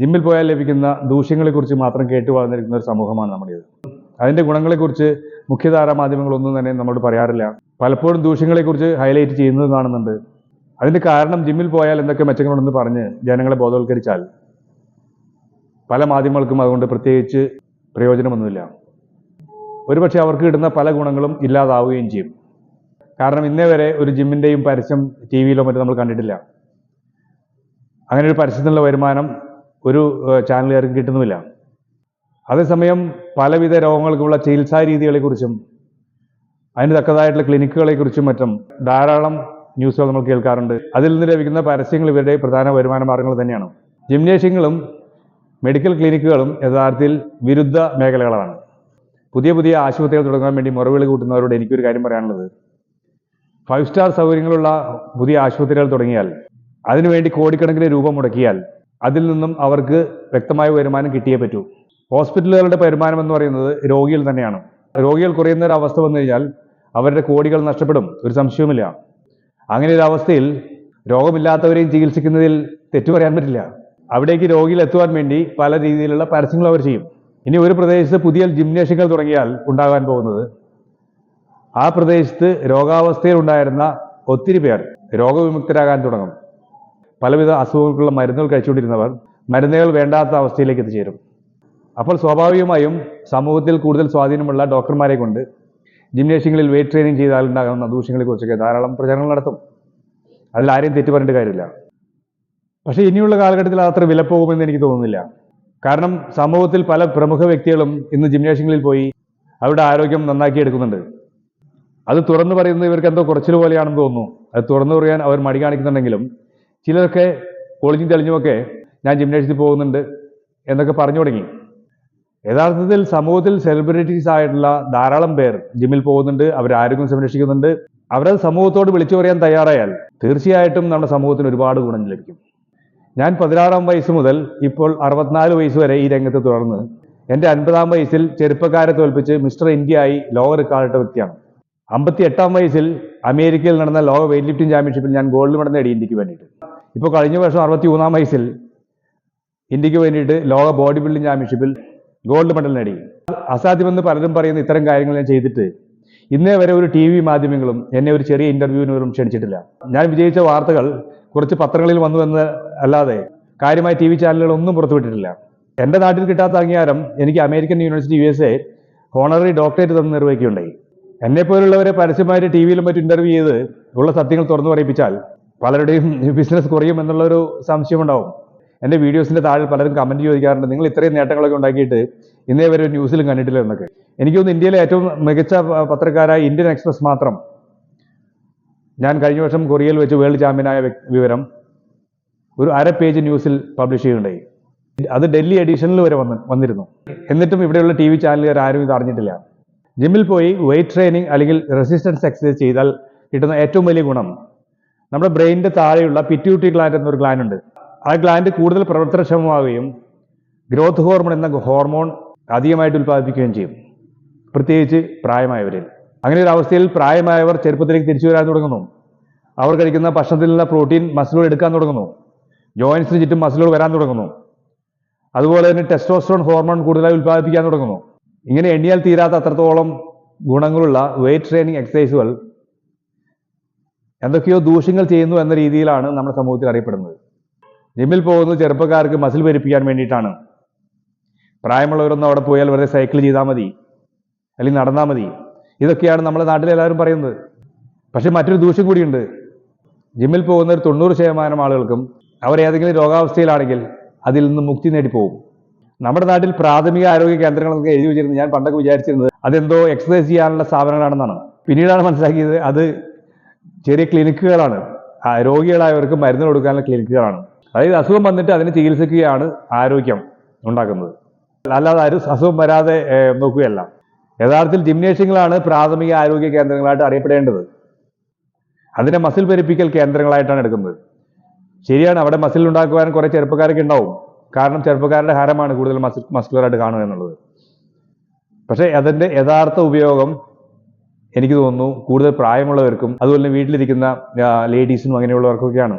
ജിമ്മിൽ പോയാൽ ലഭിക്കുന്ന ദൂഷ്യങ്ങളെക്കുറിച്ച് മാത്രം കേട്ടു വളർന്നിരിക്കുന്ന ഒരു സമൂഹമാണ് നമ്മുടേത് അതിന്റെ ഗുണങ്ങളെക്കുറിച്ച് മുഖ്യധാര മാധ്യമങ്ങളൊന്നും തന്നെ നമ്മളോട് പറയാറില്ല. പലപ്പോഴും ദൂഷ്യങ്ങളെക്കുറിച്ച് ഹൈലൈറ്റ് ചെയ്യുന്നത് കാണുന്നുണ്ട്. അതിന്റെ കാരണം ജിമ്മിൽ പോയാൽ എന്തൊക്കെ മെച്ചങ്ങളുണ്ടെന്ന് പറഞ്ഞ് ജനങ്ങളെ ബോധവൽക്കരിച്ചാൽ പല മാധ്യമങ്ങൾക്കും അതുകൊണ്ട് പ്രത്യേകിച്ച് പ്രയോജനമൊന്നുമില്ല. ഒരുപക്ഷെ അവർക്ക് കിട്ടുന്ന പല ഗുണങ്ങളും ഇല്ലാതാവുകയും ചെയ്യും. കാരണം ഇന്നേ വരെ ഒരു ജിമ്മിന്റെയും പരസ്യം ടി വിയിലോ മറ്റോ നമ്മൾ കണ്ടിട്ടില്ല. അങ്ങനെ ഒരു പരസ്യത്തിനുള്ള വരുമാനം ഒരു ചാനലുകാർക്കും കിട്ടുന്നുമില്ല. അതേസമയം പലവിധ രോഗങ്ങൾക്കുള്ള ചികിത്സാ രീതികളെക്കുറിച്ചും അതിന് തക്കതായിട്ടുള്ള ക്ലിനിക്കുകളെക്കുറിച്ചും മറ്റും ധാരാളം ന്യൂസുകൾ നമ്മൾ കേൾക്കാറുണ്ട്. അതിൽ നിന്ന് ലഭിക്കുന്ന പരസ്യങ്ങൾ ഇവരുടെ പ്രധാന വരുമാന മാർഗങ്ങൾ തന്നെയാണ്. ജിംനേഷ്യങ്ങളും മെഡിക്കൽ ക്ലിനിക്കുകളും യഥാർത്ഥത്തിൽ വിരുദ്ധ മേഖലകളാണ്. പുതിയ പുതിയ ആശുപത്രികൾ തുടങ്ങാൻ വേണ്ടി മുറവിളി കൂട്ടുന്നവരോട് എനിക്കൊരു കാര്യം പറയാനുള്ളത്. ഫൈവ് സ്റ്റാർ സൗകര്യങ്ങളുള്ള പുതിയ ആശുപത്രികൾ തുടങ്ങിയാൽ അതിനുവേണ്ടി കോടിക്കണക്കിന് രൂപ മുടക്കിയാൽ അതിൽ നിന്നും അവർക്ക് വ്യക്തമായ വരുമാനം കിട്ടിയേ പറ്റൂ. ഹോസ്പിറ്റലുകളുടെ വരുമാനം എന്ന് പറയുന്നത് രോഗികൾ തന്നെയാണ്. രോഗികൾ കുറയുന്ന ഒരു അവസ്ഥ വന്നു കഴിഞ്ഞാൽ അവരുടെ കോടികൾ നഷ്ടപ്പെടും. ഒരു സംശയവുമില്ല. അങ്ങനെ ഒരു അവസ്ഥയിൽ രോഗമില്ലാത്തവരെയും ചികിത്സിക്കുന്നതിൽ തെറ്റു പറയാൻ പറ്റില്ല. അവിടേക്ക് രോഗിയിൽ എത്തുവാൻ വേണ്ടി പല രീതിയിലുള്ള പരസ്യങ്ങൾ അവർ ചെയ്യും. ഇനി ഒരു പ്രദേശത്ത് പുതിയ ജിംനേഷ്യങ്ങൾ തുടങ്ങിയാൽ ഉണ്ടാകാൻ പോകുന്നത് ആ പ്രദേശത്ത് രോഗാവസ്ഥയിൽ ഉണ്ടായിരുന്ന ഒത്തിരി പേർ രോഗവിമുക്തരാകാൻ തുടങ്ങും. പലവിധ അസുഖങ്ങൾക്കുള്ള മരുന്നുകൾ കഴിച്ചുകൊണ്ടിരുന്നവർ മരുന്നുകൾ വേണ്ടാത്ത അവസ്ഥയിലേക്ക് എത്തിച്ചേരും. അപ്പോൾ സ്വാഭാവികമായും സമൂഹത്തിൽ കൂടുതൽ സ്വാധീനമുള്ള ഡോക്ടർമാരെ കൊണ്ട് ജിംനേഷ്യങ്ങളിൽ വെയിറ്റ് ട്രെയിനിങ് ചെയ്താൽ ഉണ്ടാകുന്ന ദൂഷ്യങ്ങളെക്കുറിച്ചൊക്കെ ധാരാളം പ്രചരണങ്ങൾ നടത്തും. അതിൽ ആരെയും തെറ്റ് പറഞ്ഞിട്ട് കാര്യമില്ല. പക്ഷേ ഇനിയുള്ള കാലഘട്ടത്തിൽ അത് അത്ര വിലപ്പോകുമെന്ന് എനിക്ക് തോന്നുന്നില്ല. കാരണം സമൂഹത്തിൽ പല പ്രമുഖ വ്യക്തികളും ഇന്ന് ജിംനേഷ്യങ്ങളിൽ പോയി അവരുടെ ആരോഗ്യം നന്നാക്കി എടുക്കുന്നുണ്ട്. അത് തുറന്നു പറയുന്നത് ഇവർക്ക് എന്തോ കുറച്ചിൽ പോലെയാണെന്ന് തോന്നുന്നു. അത് തുറന്നു പറയാൻ അവർ മടി കാണിക്കുന്നുണ്ടെങ്കിലും ചിലരൊക്കെ ഒളിഞ്ഞും തെളിഞ്ഞുമൊക്കെ ഞാൻ ജിംനേഷ്യത്തിൽ പോകുന്നുണ്ട് എന്നൊക്കെ പറഞ്ഞു തുടങ്ങി. യഥാർത്ഥത്തിൽ സമൂഹത്തിൽ സെലിബ്രിറ്റീസ് ആയിട്ടുള്ള ധാരാളം പേർ ജിമ്മിൽ പോകുന്നുണ്ട് അവർ ആരോഗ്യം സംരക്ഷിക്കുന്നുണ്ട്. അവരത് സമൂഹത്തോട് വിളിച്ചു പറയാൻ തയ്യാറായാൽ തീർച്ചയായിട്ടും നമ്മുടെ സമൂഹത്തിന് ഒരുപാട് ഗുണം ലഭിക്കും. ഞാൻ പതിനാറാം വയസ്സ് മുതൽ ഇപ്പോൾ അറുപത്തിനാല് വയസ്സ് വരെ ഈ രംഗത്ത് തുടർന്ന് എന്റെ അൻപതാം വയസ്സിൽ ചെറുപ്പക്കാരെ തോൽപ്പിച്ച് മിസ്റ്റർ ഇന്ത്യ ആയി ലോക റെക്കോർഡിട്ട വ്യക്തിയാണ്. അമ്പത്തി എട്ടാം വയസ്സിൽ അമേരിക്കയിൽ നടന്ന ലോക വെയിറ്റ് ലിഫ്റ്റിംഗ് ചാമ്പ്യൻഷിപ്പിൽ ഞാൻ ഗോൾഡ് മെഡൽ നേടി ഇന്ത്യയ്ക്ക് വേണ്ടിയിട്ട്. ഇപ്പോൾ കഴിഞ്ഞ വർഷം അറുപത്തി മൂന്നാം വയസ്സിൽ ഇന്ത്യയ്ക്ക് വേണ്ടിയിട്ട് ലോക ബോഡി ബിൽഡിംഗ് ചാമ്പ്യൻഷിപ്പിൽ ഗോൾഡ് മെഡൽ നേടി. അസാധ്യമെന്ന് പലരും പറയുന്ന ഇത്തരം കാര്യങ്ങൾ ഞാൻ ചെയ്തിട്ട് ഇന്നേ വരെ ഒരു ടി വി മാധ്യമങ്ങളും എന്നെ ഒരു ചെറിയ ഇന്റർവ്യൂവിന് പോലും ക്ഷണിച്ചിട്ടില്ല. ഞാൻ വിജയിച്ച വാർത്തകൾ കുറച്ച് പത്രങ്ങളിൽ വന്നു എന്ന് അല്ലാതെ കാര്യമായ ടി വി ചാനലുകൾ ഒന്നും പുറത്തുവിട്ടിട്ടില്ല. എന്റെ നാട്ടിൽ കിട്ടാത്ത അംഗീകാരം എനിക്ക് American university U S A honorary doctorate തന്ന് നിർവഹിക്കുകയുണ്ടായി. എന്നെപ്പോലുള്ളവരെ പരസ്യമായിട്ട് ടി വിയിലും മറ്റും ഇന്റർവ്യൂ ചെയ്ത് ഉള്ള സത്യങ്ങൾ തുറന്നു പറയിപ്പിച്ചാൽ പലരുടെയും ബിസിനസ് കുറയും എന്നുള്ളൊരു സംശയമുണ്ടാവും. എന്റെ വീഡിയോസിന്റെ താഴെ പലരും കമന്റ് ചോദിക്കാറുണ്ട് നിങ്ങൾ ഇത്രയും നേട്ടങ്ങളൊക്കെ ഉണ്ടാക്കിയിട്ട് ഇന്നേ വരെ ന്യൂസിലും കണ്ടിട്ടില്ല എന്നൊക്കെ. എനിക്ക് ഇന്ത്യയിലെ ഏറ്റവും മികച്ച പത്രക്കാരായ ഇന്ത്യൻ എക്സ്പ്രസ് മാത്രം. ഞാൻ കഴിഞ്ഞ വർഷം കൊറിയയിൽ വെച്ച് വേൾഡ് ചാമ്പ്യനായ വിവരം ഒരു അര പേജ് ന്യൂസിൽ പബ്ലിഷ് ചെയ്യുകയുണ്ടായി അത് ഡൽഹി എഡിഷനിൽ വരെ വന്ന് വന്നിരുന്നു. എന്നിട്ടും ഇവിടെയുള്ള ടി വി ചാനലുകാർ ആരും ഇത് അറിഞ്ഞിട്ടില്ല. ജിമ്മിൽ പോയി വെയിറ്റ് ട്രെയിനിങ് അല്ലെങ്കിൽ റെസിസ്റ്റൻസ് എക്സസൈസ് ചെയ്താൽ കിട്ടുന്ന ഏറ്റവും വലിയ ഗുണം നമ്മുടെ ബ്രെയിനിന്റെ താഴെയുള്ള പിറ്റ്യൂട്ടി ഗ്ലാൻഡ് എന്നൊരു ഗ്ലാൻഡ് ഉണ്ട്. ആ ഗ്ലാൻഡ് കൂടുതൽ പ്രവർത്തനക്ഷമമാവുകയും ഗ്രോത്ത് ഹോർമോൺ എന്ന ഹോർമോൺ അധികമായിട്ട് ഉൽപ്പാദിപ്പിക്കുകയും ചെയ്യും. പ്രത്യേകിച്ച് പ്രായമായവരിൽ. അങ്ങനെ ഒരു അവസ്ഥയിൽ പ്രായമായവർ ചെറുപ്പത്തിലേക്ക് തിരിച്ചു വരാൻ തുടങ്ങുന്നു. അവർ കഴിക്കുന്ന ഭക്ഷണത്തിൽ നിന്ന് പ്രോട്ടീൻ മസിലുകൾ എടുക്കാൻ തുടങ്ങുന്നു. ജോയിൻസിന് ചുറ്റും മസിലുകൾ വരാൻ തുടങ്ങുന്നു. അതുപോലെ തന്നെ ടെസ്റ്റോസ്ട്രോൺ ഹോർമോൺ കൂടുതലായി ഉൽപ്പാദിപ്പിക്കാൻ തുടങ്ങുന്നു. ഇങ്ങനെ എണ്ണിയാൽ തീരാത്ത അത്രത്തോളം ഗുണങ്ങളുള്ള വെയിറ്റ് ട്രെയിനിങ് എക്സസൈസുകൾ എന്തൊക്കെയോ ദൂഷ്യങ്ങൾ ചെയ്യുന്നു എന്ന രീതിയിലാണ് നമ്മുടെ സമൂഹത്തിൽ അറിയപ്പെടുന്നത്. ജിമ്മിൽ പോകുന്നത് ചെറുപ്പക്കാർക്ക് മസിൽ പെരുപ്പിക്കാൻ വേണ്ടിയിട്ടാണ്. പ്രായമുള്ളവരൊന്നും അവിടെ പോയാൽ വെറുതെ സൈക്കിൾ ചെയ്താൽ മതി. അല്ലെങ്കിൽ നടന്നാൽ മതി. ഇതൊക്കെയാണ് നമ്മുടെ നാട്ടിൽ എല്ലാവരും പറയുന്നത്. പക്ഷെ മറ്റൊരു ദൂഷ്യം കൂടിയുണ്ട്. ജിമ്മിൽ പോകുന്ന ഒരു തൊണ്ണൂറ് ശതമാനം ആളുകൾക്കും അവർ ഏതെങ്കിലും രോഗാവസ്ഥയിലാണെങ്കിൽ അതിൽ നിന്ന് മുക്തി നേടിപ്പോകും. നമ്മുടെ നാട്ടിൽ പ്രാഥമിക ആരോഗ്യ കേന്ദ്രങ്ങളൊക്കെ എഴുതി വെച്ചിരുന്നു. ഞാൻ പണ്ടൊക്കെ വിചാരിച്ചിരുന്നത് അതെന്തോ എക്സസൈസ് ചെയ്യാനുള്ള സ്ഥാപനങ്ങളാണെന്നാണ്. പിന്നീടാണ് മനസ്സിലാക്കിയത് അത് ചെറിയ ക്ലിനിക്കുകളാണ്. രോഗികളായവർക്ക് മരുന്ന് കൊടുക്കാനുള്ള ക്ലിനിക്കുകളാണ്. അതായത് അസുഖം വന്നിട്ട് അതിനെ ചികിത്സിക്കുകയാണ് ആരോഗ്യം ഉണ്ടാക്കുന്നത്. അല്ലാതെ ആരും അസുഖം വരാതെ നോക്കുകയല്ല. യഥാർത്ഥത്തിൽ ജിംനേഷ്യങ്ങളാണ് പ്രാഥമിക ആരോഗ്യ കേന്ദ്രങ്ങളായിട്ട് അറിയപ്പെടേണ്ടത്. അതിനെ മസിൽ പെരുപ്പിക്കൽ കേന്ദ്രങ്ങളായിട്ടാണ് എടുക്കുന്നത്. ശരിയാണ് അവിടെ മസിൽ ഉണ്ടാക്കുവാൻ കുറേ ചെറുപ്പക്കാരൊക്കെ ഉണ്ടാവും. കാരണം ചെറുപ്പക്കാരുടെ ഹരമാണ് കൂടുതൽ മസിൽ മസ്കുലറായിട്ട് കാണുക എന്നുള്ളത്. പക്ഷേ അതിന്റെ യഥാർത്ഥ ഉപയോഗം എനിക്ക് തോന്നുന്നു കൂടുതൽ പ്രായമുള്ളവർക്കും അതുപോലെ വീട്ടിലിരിക്കുന്ന ലേഡീസിനും അങ്ങനെയുള്ളവർക്കൊക്കെയാണ്